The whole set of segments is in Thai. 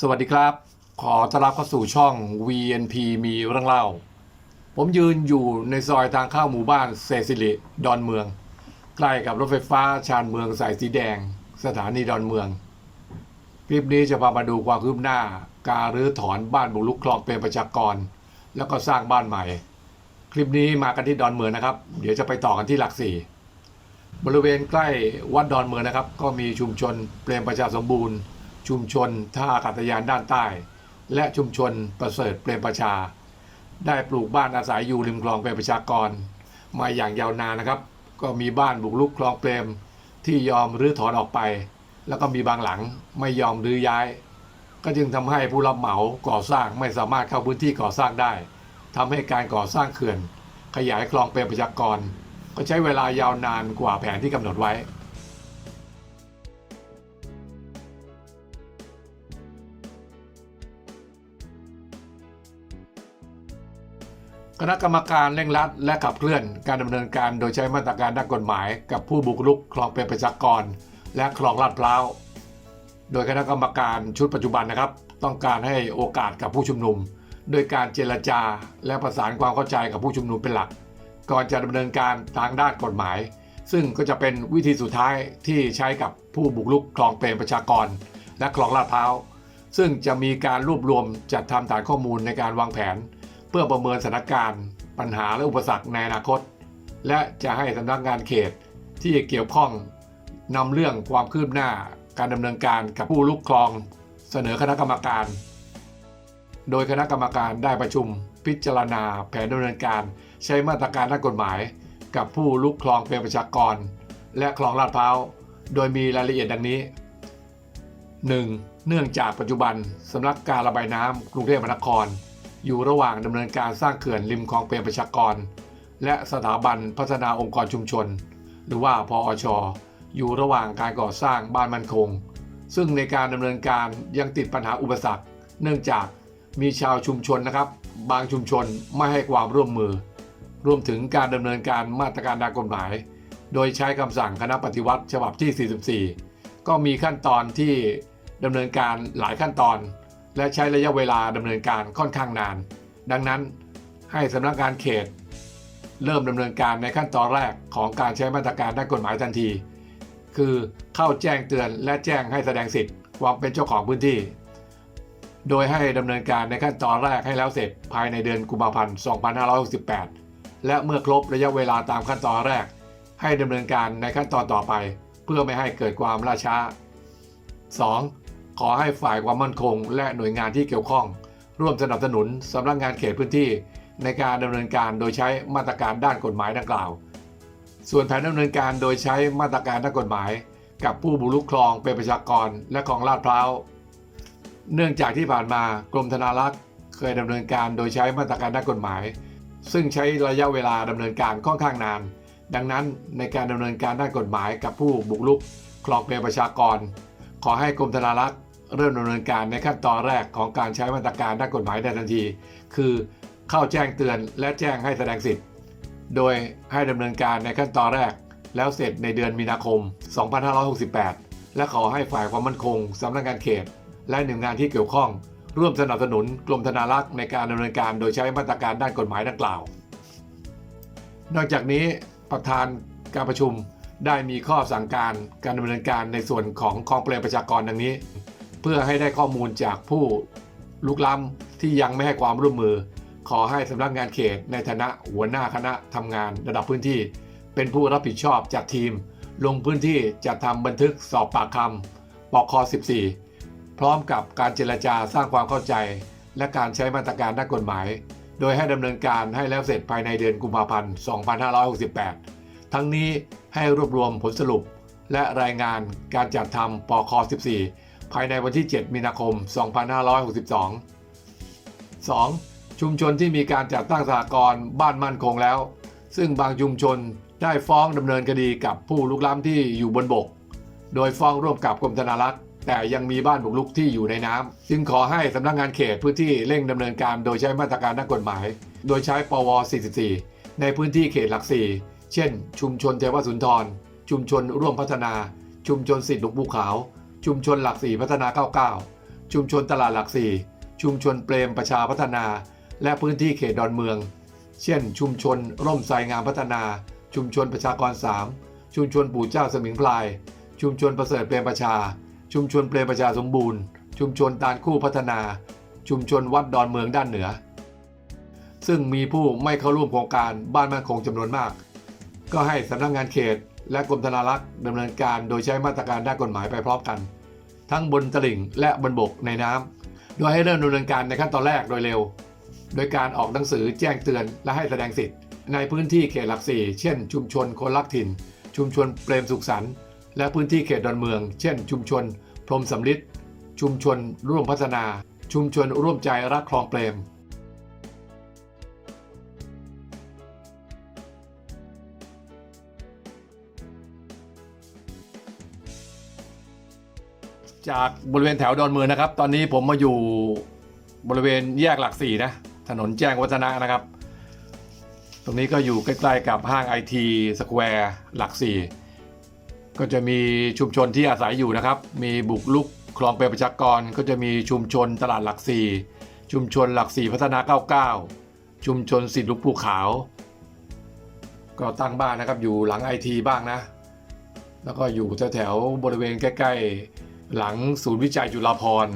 สวัสดีครับ ขอต้อนรับเข้าสู่ช่อง VNP มีเรื่องเล่า ผมยืนอยู่ในซอยทางเข้าหมู่บ้านเซซิลิดอนเมือง ใกล้กับรถไฟฟ้าชานเมืองสายสีแดง สถานีดอนเมือง คลิปนี้จะพามาดูความคืบหน้า การรื้อถอนบ้านบุกรุกคลองเป็นประชากร แล้วก็สร้างบ้านใหม่ คลิปนี้มากันที่ดอนเมืองนะครับ เดี๋ยวจะไปต่อกันที่หลักสี่บริเวณใกล้วัดดอนเมืองนะครับ ก็มีชุมชนเปรมประชาสมบูรณ์ ชุมชนท่าอากาศยานด้านใต้ และชุมชนประเสริฐเปรมประชา ได้ปลูกบ้านอาศัยอยู่ริมคลองเปรมประชากร มาอย่างยาวนานนะครับ ก็มีบ้านบุกรุกคลองเปรมที่ยอมรื้อถอนออกไป แล้วก็มีบางหลังไม่ยอมรื้อย้าย ก็จึงทำให้ผู้รับเหมาก่อสร้างไม่สามารถเข้าพื้นที่ก่อสร้างได้ทำให้การก่อสร้างเขื่อน ขยายคลองเปรมประชากร ก็ใช้เวลายาวนานกว่าแผนที่กำหนดไว้ คณะกรรมการเร่งรัดและขับเคลื่อนการดำเนินการโดยใช้มาตรการด้านกฎหมาย กับผู้บุกรุกคลองเป็นประชากร และคลองลาดพร้าว โดยคณะกรรมการชุดปัจจุบันนะครับ ต้องการให้โอกาสกับผู้ชุมนุม โดยการเจรจาและประสานความเข้าใจกับผู้ชุมนุมเป็นหลัก ก่อนจะดำเนินการทางด้านกฎหมาย ซึ่งก็จะเป็นวิธีสุดท้ายที่ใช้กับผู้บุกรุกคลองเปรมประชากร และคลองลาดพร้าว ซึ่งจะมีการรวบรวมจัดทำฐานข้อมูลในการวางแผน เพื่อประเมินสถานการณ์ ปัญหาและอุปสรรคในอนาคต และจะให้สำนักงานเขตที่เกี่ยวข้องนำเรื่องความคืบหน้าการดำเนินการกับผู้ลุกคลอง เสนอคณะกรรมการ โดยคณะกรรมการได้ประชุม พิจารณาแผนดำเนินการ ใช้มาตรการด้านกฎหมาย กับผู้ลุกคลองเป็นประชากร และคลองลาดพร้าวโดยมีรายละเอียดดังนี้ 1. เนื่องจากปัจจุบันสำนักการระบายน้ำกรุงเทพมหานคร อยู่ระหว่างดำเนินการสร้างเขื่อนริมคลองเปรมประชากร และสถาบันพัฒนาองค์กรชุมชน หรือว่าพอชอยู่ระหว่างการก่อสร้างบ้านมั่นคง ซึ่งในการดำเนินการยังติดปัญหาอุปสรรค เนื่องจากมีชาวชุมชนนะครับ บางชุมชนไม่ให้ความร่วมมือ รวมถึงการดำเนินการมาตรการทางกฎหมาย โดยใช้คำสั่งคณะปฏิวัติฉบับที่ 44 ก็มีขั้นตอนที่ดำเนินการหลายขั้นตอน และใช้ระยะเวลาดำเนินการค่อนข้างนาน ดังนั้นให้สำนักงานเขต เริ่มดำเนินการในขั้นตอนแรกของการใช้มาตรการด้านกฎหมายทันที คือเข้าแจ้งเตือนและแจ้งให้แสดงสิทธิ์ความเป็นเจ้าของพื้นที่ โดยให้ดำเนินการในขั้นตอนแรกให้แล้วเสร็จภายในเดือนกุมภาพันธ์ 2568 และเมื่อครบระยะเวลาตามขั้นตอนแรก ให้ดำเนินการในขั้นตอนต่อไป เพื่อไม่ให้เกิดความล่าช้า 2. ขอให้ฝ่ายความมั่นคง และหน่วยงานที่เกี่ยวข้อง ร่วมสนับสนุนสำนักงานเขตพื้นที่ ในการดำเนินการโดยใช้มาตรการด้านกฎหมายดังกล่าว ส่วนแผนดำเนินการโดยใช้มาตรการด้านกฎหมาย กับผู้บุรุกคลองเป็นประชากรและคลองลาดพร้าวเนื่องจากที่ผ่านมากรมธนารักษ์เคยดำเนินการโดยใช้มาตรการด้านกฎหมาย ซึ่งใช้ระยะเวลาดำเนินการค่อนข้างนาน ดังนั้นในการดำเนินการด้านกฎหมายกับผู้บุกรุกคลองเป็นประชากร ขอให้กรมธนารักษ์เริ่มดำเนินการในขั้นตอนแรกของการใช้มาตรการด้านกฎหมายในทันที คือเข้าแจ้งเตือนและแจ้งให้แสดงสิทธิ์ โดยให้ดำเนินการในขั้นตอนแรก แล้วเสร็จในเดือนมีนาคม 2568 และขอให้ฝ่ายความมั่นคงสำนักงานเขต และหน่วยงานที่เกี่ยวข้อง ร่วมสนับสนุนกรมธนารักษ์ในการดำเนินการโดยใช้มาตรการด้านกฎหมายดังกล่าว นอกจากนี้ประธานการประชุม ได้มีข้อสั่งการการดำเนินการในส่วนของคลองเปรมประชากรดังนี้ เพื่อให้ได้ข้อมูลจากผู้ลุกล้ำที่ยังไม่ให้ความร่วมมือ ขอให้สำนักงานเขต ในฐานะหัวหน้าคณะทำงานระดับพื้นที่ เป็นผู้รับผิดชอบจัดทีม ลงพื้นที่จัดทำบันทึกสอบปากคำปกค14 พร้อมกับการเจรจาสร้างความเข้าใจ และการใช้มาตรการด้านกฎหมาย โดยให้ดำเนินการให้แล้วเสร็จภายในเดือนกุมภาพันธ์ 2568 ทั้งนี้ ให้รวบรวมผลสรุป และรายงานการจัดทำปค 14 ภายในวันที่ 7 มีนาคม 2562 2. ชุมชนที่มีการจัดตั้งสหกรณ์บ้านมั่นคงแล้ว ซึ่งบางชุมชนได้ฟ้องดำเนินคดีกับผู้ลุกล้ำที่อยู่บนบก โดยฟ้องร่วมกับกรมธนารักษ์แต่ยังมีบ้านบุกรุกที่อยู่ในน้ำจึงขอให้สำนักงานเขตพื้นที่เร่งดำเนินการโดยใช้มาตรการด้านกฎหมาย โดยใช้ปว 44 ในพื้นที่เขตหลักสี่ เช่น ชุมชนเทวสุนทร ชุมชนร่วมพัฒนา ชุมชนสิทธิหลวงปู่ขาว ชุมชนหลักสี่พัฒนา 99 ชุมชนตลาดหลักสี่ชุมชนเปรมประชาพัฒนา และพื้นที่เขตดอนเมือง เช่น ชุมชน ร่มไทรงามพัฒนา ชุมชนประชากร 3 ชุมชนปู่เจ้าสมิงพลาย ชุมชนประเสริฐเปรมประชา ชุมชนเปรมประชาสมบูรณ์ ชุมชนตาลคู่พัฒนา ชุมชนวัดดอนเมืองด้านเหนือ ซึ่งมีผู้ไม่เข้าร่วมโครงการบ้านมั่นคงจำนวนมาก ก็ให้สำนักงานเขต และกรมธนารักษ์ดำเนินการโดยใช้มาตรการด้านกฎหมายไปพร้อมกัน ทั้งบนตลิ่งและบนบกในน้ำโดยให้เริ่มดำเนินการในขั้นตอนแรกโดยเร็ว โดยการออกหนังสือแจ้งเตือนและให้แสดงสิทธิ์ ในพื้นที่เขตหลักสี่เช่น ชุมชนคนรักถิ่น ชุมชนเปรมสุขสันต์และพื้นที่เขตดอนเมือง เช่น ชุมชน พรมสำลิดชุมชนร่วมพัฒนา ชุมชนร่วมใจรักคลองเปรม จากบริเวณแถวดอนเมืองนะครับ ตอนนี้ผมมาอยู่บริเวณแยกหลักสี่นะ ถนนแจ้งวัฒนะนะครับ ตรงนี้ก็อยู่ใกล้ๆกับห้างไอทีสแควร์หลักสี่ก็จะมีชุมชนที่อาศัยอยู่นะครับ มีบุกลุกคลองเปรประชากร ก็จะมีชุมชนตลาดหลักสี่ชุมชนหลักสี่พัฒนา 99 ชุมชนสิทธิลุกภูขาวก็ตั้งบ้านนะครับอยู่หลังไอทีบ้างนะ แล้วก็อยู่แถวๆบริเวณใกล้ๆ หลังศูนย์วิจัยจุฬาภรณ์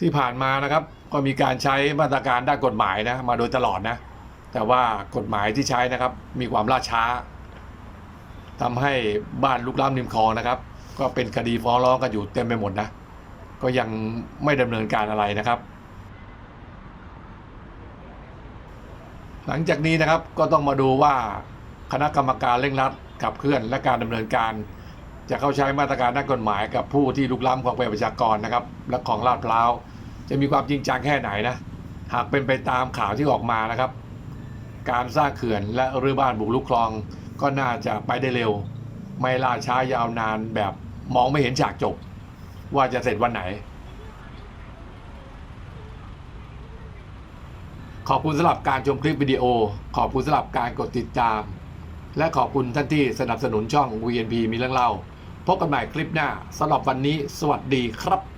ที่ผ่านมานะครับ ก็มีการใช้มาตรการด้านกฎหมายนะมาโดยตลอดนะ แต่ว่ากฎหมายที่ใช้นะครับ มีความล่าช้าทำให้บ้านลุกล้ำริมคลองนะครับ ก็เป็นคดีฟ้องร้องกันอยู่เต็มไปหมดนะ ก็ยังไม่ดำเนินการอะไรนะครับ หลังจากนี้นะครับก็ต้องมาดูว่าคณะกรรมการเร่งรัด ขับเคลื่อนและการดำเนินการ จะเข้าใช้มาตรการด้านกฎหมายกับผู้ที่ลุกล้ำของประชากรนะครับ และของลาดพร้าวจะมีความจริงจังแค่ไหนนะ หากเป็นไปตามข่าวที่ออกมานะครับ การสร้างเขื่อนและรื้อบ้านบุกลุกคลอง ก็น่าจะไปได้เร็ว ไม่ล่าช้ายาวนานแบบมองไม่เห็นฉากจบ ว่าจะเสร็จวันไหน ขอบคุณสำหรับการชมคลิปวิดีโอ ขอบคุณสำหรับการกดติดตาม และขอบคุณท่านที่สนับสนุนช่อง VNP มีเรื่องเล่า พบกันใหม่คลิปหน้าสำหรับวันนี้ สวัสดีครับ